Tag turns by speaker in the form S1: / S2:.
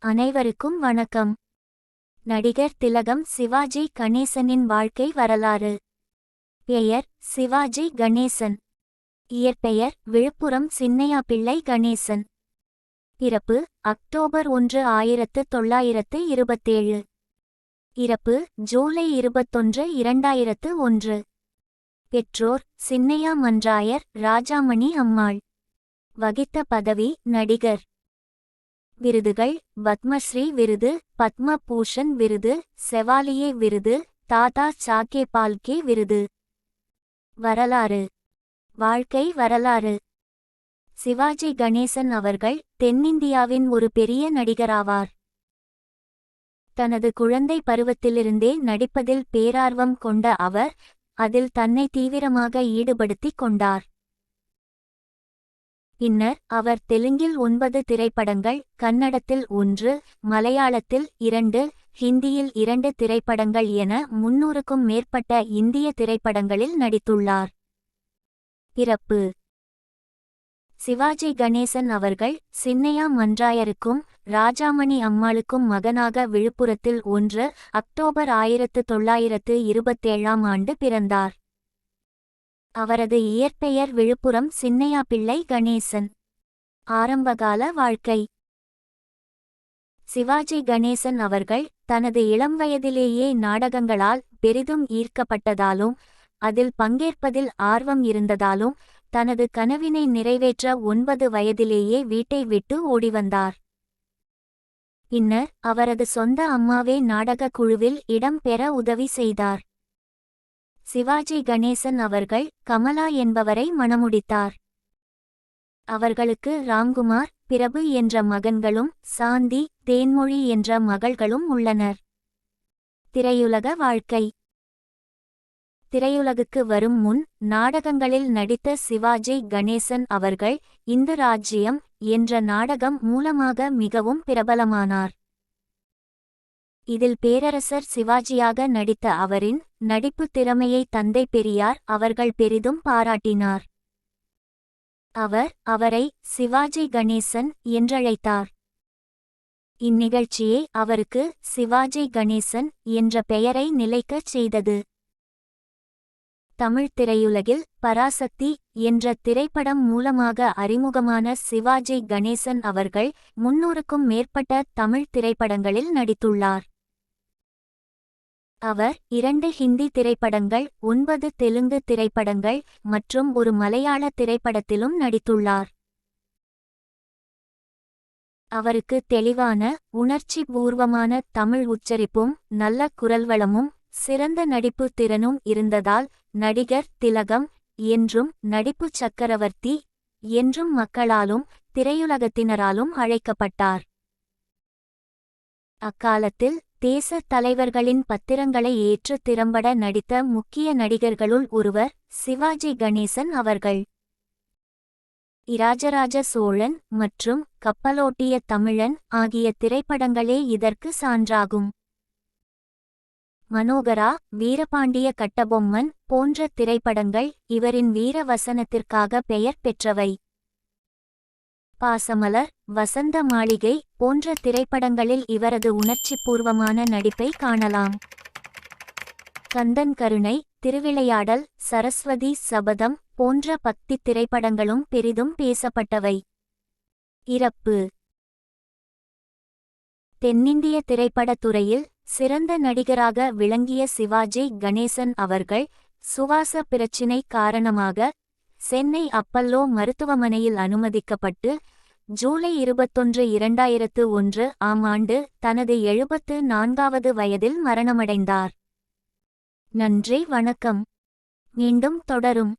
S1: அனைவருக்கும் வணக்கம். நடிகர் திலகம் சிவாஜி கணேசனின் வாழ்க்கை வரலாறு. பெயர் சிவாஜி கணேசன். இயற்பெயர் விழுப்புரம் சின்னையா பிள்ளை கணேசன். பிறப்பு அக்டோபர் ஒன்று ஆயிரத்து தொள்ளாயிரத்து இருபத்தேழு. இறப்பு ஜூலை இருபத்தொன்று இரண்டாயிரத்து ஒன்று. பெற்றோர் சின்னையா மன்றாயர் ராஜாமணி அம்மாள். வகித்த பதவி நடிகர் விருதுகள் பத்மஸ்ரீ விருது பத்ம பூஷன் விருது செவாலியே விருது தாதா சாக்கே பால்கே விருது. வரலாறு. வாழ்க்கை வரலாறு. சிவாஜி கணேசன் அவர்கள் தென்னிந்தியாவின் ஒரு பெரிய நடிகராவார். தனது குழந்தை பருவத்திலிருந்தே நடிப்பதில் பேரார்வம் கொண்ட அவர் அதில் தன்னை தீவிரமாக ஈடுபடுத்திக் கொண்டார். பின்னர் அவர் தெலுங்கில் ஒன்பது திரைப்படங்கள் கன்னடத்தில் ஒன்று மலையாளத்தில் இரண்டு ஹிந்தியில் இரண்டு திரைப்படங்கள் என முன்னூறுக்கும் மேற்பட்ட இந்திய திரைப்படங்களில் நடித்துள்ளார். பிறப்பு சிவாஜி கணேசன் அவர்கள் சின்னையா மன்றாயருக்கும் ராஜாமணி அம்மாளுக்கும் மகனாக விழுப்புரத்தில் ஒன்று அக்டோபர் ஆயிரத்து தொள்ளாயிரத்து இருபத்தேழாம் ஆண்டு பிறந்தார். அவரது இயற்பெயர் விழுப்புரம் சின்னையா பிள்ளை கணேசன். ஆரம்பகால வாழ்க்கை. சிவாஜி கணேசன் அவர்கள் தனது இளம் வயதிலேயே நாடகங்களால் பெரிதும் ஈர்க்கப்பட்டதாலும் அதில் பங்கேற்பதில் ஆர்வம் இருந்ததாலும் தனது கனவினை நிறைவேற்ற ஒன்பது வயதிலேயே வீட்டை விட்டு ஓடிவந்தார். பின்னர் அவரது சொந்த அம்மாவே நாடகக் குழுவில் இடம் பெற உதவி செய்தார். சிவாஜி கணேசன் அவர்கள் கமலா என்பவரை மணமுடித்தார். அவர்களுக்கு ராம்குமார் பிரபு என்ற மகன்களும் சாந்தி தேன்மொழி என்ற மகள்களும் உள்ளனர். திரையுலக வாழ்க்கை. திரையுலகுக்கு வரும் முன் நாடகங்களில் நடித்த சிவாஜி கணேசன் அவர்கள் இந்து ராஜ்யம் என்ற நாடகம் மூலமாக மிகவும் பிரபலமானார். இதில் பேரரசர் சிவாஜியாக நடித்த அவரின் நடிப்பு திறமையை தந்தை பெரியார் அவர்கள் பெரிதும் பாராட்டினார். அவர் அவரை சிவாஜி கணேசன் என்றழைத்தார். இந்நிகழ்ச்சியே அவருக்கு சிவாஜி கணேசன் என்ற பெயரை நிலைக்கச் செய்தது. தமிழ் திரையுலகில் பராசக்தி என்ற திரைப்படம் மூலமாக அறிமுகமான சிவாஜி கணேசன் அவர்கள் முன்னூறுக்கும் மேற்பட்ட தமிழ் திரைப்படங்களில் நடித்துள்ளார். அவர் இரண்டு ஹிந்தி திரைப்படங்கள் ஒன்பது தெலுங்கு திரைப்படங்கள் மற்றும் ஒரு மலையாள திரைப்படத்திலும் நடித்துள்ளார். அவருக்கு தெளிவான உணர்ச்சி பூர்வமான தமிழ் உச்சரிப்பும் நல்ல குரல்வளமும் சிறந்த நடிப்பு திறனும் இருந்ததால் நடிகர் திலகம் என்றும் நடிப்பு சக்கரவர்த்தி என்றும் மக்களாலும் திரையுலகத்தினராலும் அழைக்கப்பட்டார். அக்காலத்தில் தேச தலைவர்களின் பத்திரங்களை ஏற்று திறம்பட நடித்த முக்கிய நடிகர்களுள் ஒருவர் சிவாஜி கணேசன் அவர்கள். இராஜராஜ சோழன் மற்றும் கப்பலோட்டிய தமிழன் ஆகிய திரைப்படங்களே இதற்கு சான்றாகும். மனோகரா வீரபாண்டிய கட்டபொம்மன் போன்ற திரைப்படங்கள் இவரின் வீரவசனத்திற்காக பெயர் பெற்றவை. பாசமலர் வசந்த மாளிகை போன்ற திரைப்படங்களில் இவரது உணர்ச்சிபூர்வமான நடிப்பை காணலாம். கந்தன் கருணை திருவிளையாடல் சரஸ்வதி சபதம் போன்ற பக்தி திரைப்படங்களும் பெரிதும் பேசப்பட்டவை. இறப்பு. தென்னிந்திய திரைப்படத் துறையில் சிறந்த நடிகராக விளங்கிய சிவாஜி கணேசன் அவர்கள் சுவாச பிரச்சினை காரணமாக சென்னை அப்பல்லோ மருத்துவமனையில் அனுமதிக்கப்பட்டு ஜூலை இருபத்தொன்று இரண்டாயிரத்து ஒன்று ஆம் ஆண்டு தனது எழுபத்து நான்காவது வயதில் மரணமடைந்தார். நன்றி வணக்கம். மீண்டும் தொடரும்.